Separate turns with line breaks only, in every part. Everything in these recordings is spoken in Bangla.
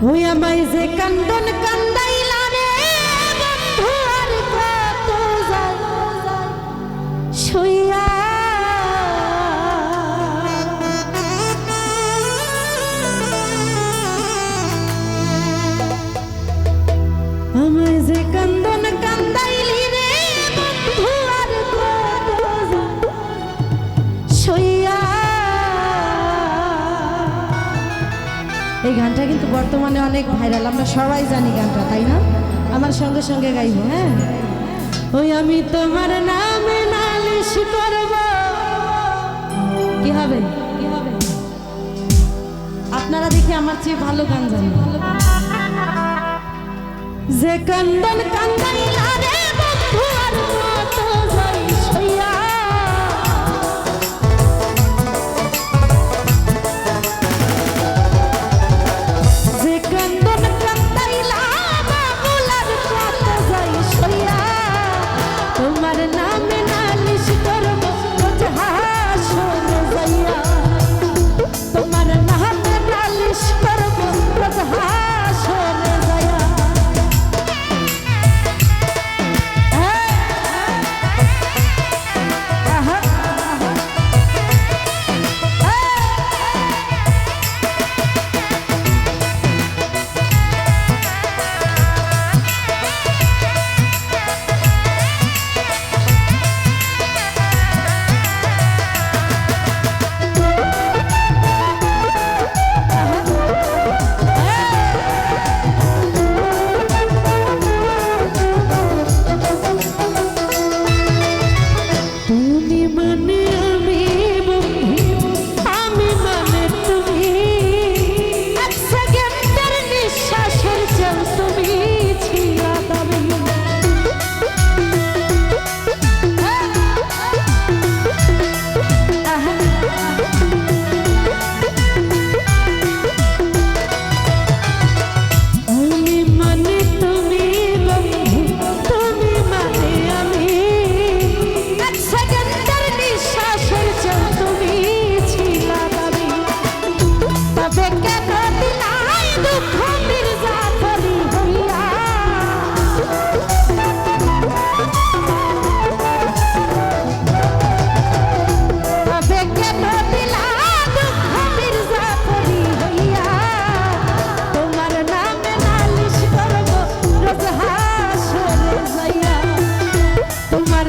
ওই আমায় যে কান্দন কান্দাইলা রে বন্ধু আর কত আমায় যে কান্দন কান্দাইলি গানটা কিন্তু বর্তমানে অনেক ভাইরাল আমরা সবাই জানি গানটা, তাই না? আমার সঙ্গে সঙ্গে গাইবো হ্যাঁ? ওই আমি তোমার নামে নালিশ করব। কি হবে? কি হবে? আপনারা দেখি আমার চেয়ে ভালো গান জানেন। যে কান্দন কান্দাইলা তোমার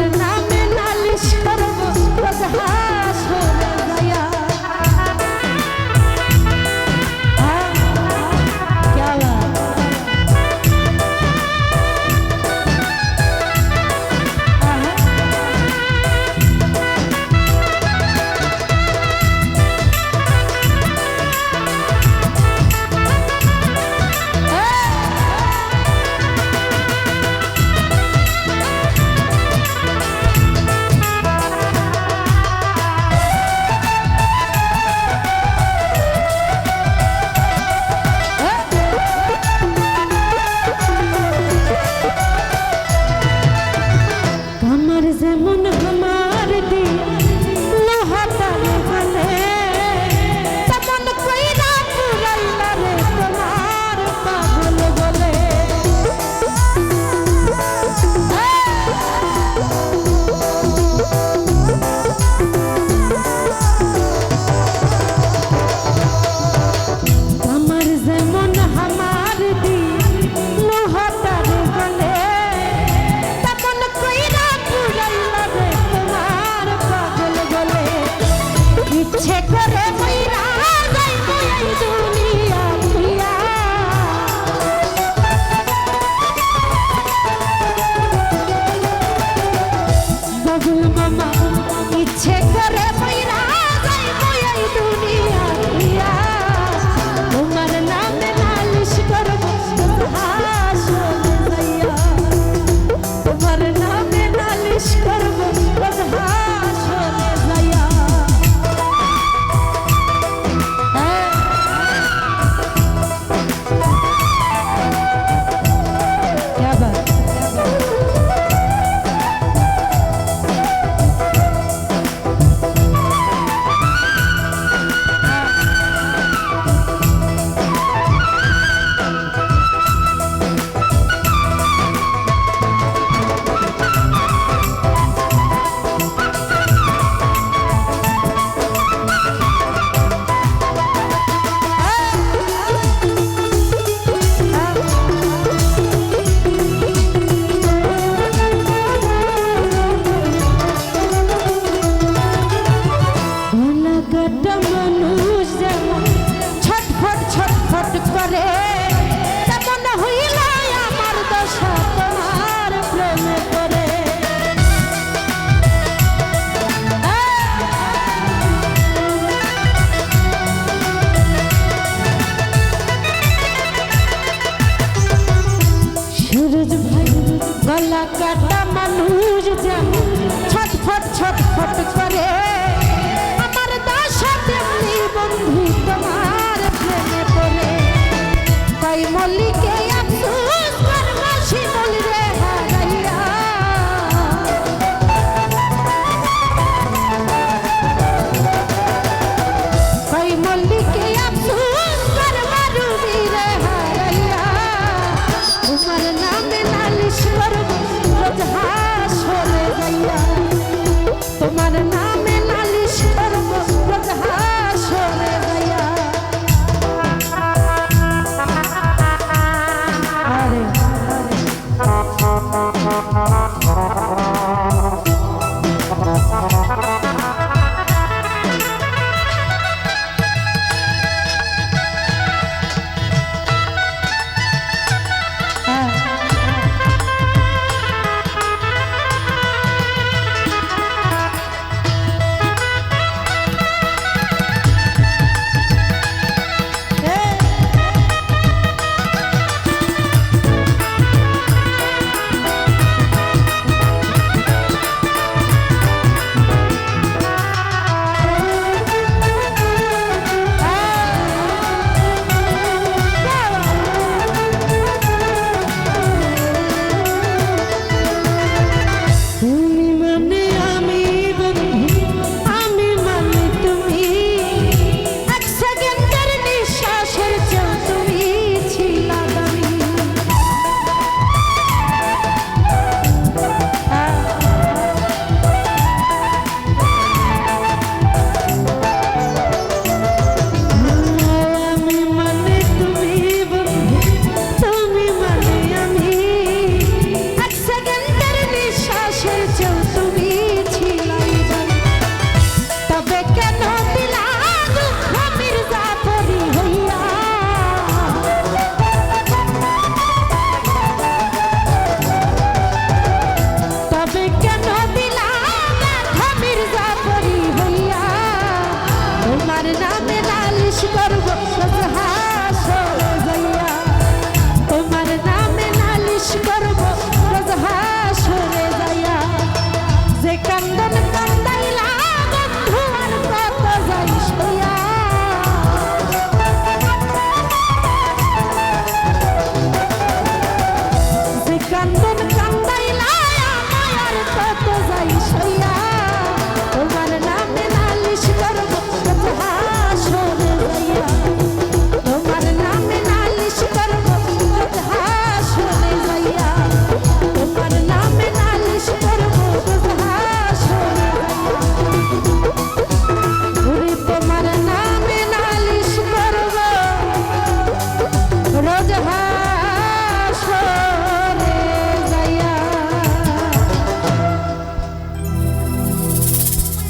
my mind. কত মানুষ যেমন ছটফট ছটফট করে। তেমন হইল আমার দশা তোমার প্রেমে করে সুরজ ভাই, গলা কাটা মানুষ যেমন ছটফট ছটফট করে। তোমার নামে নালিশ করব।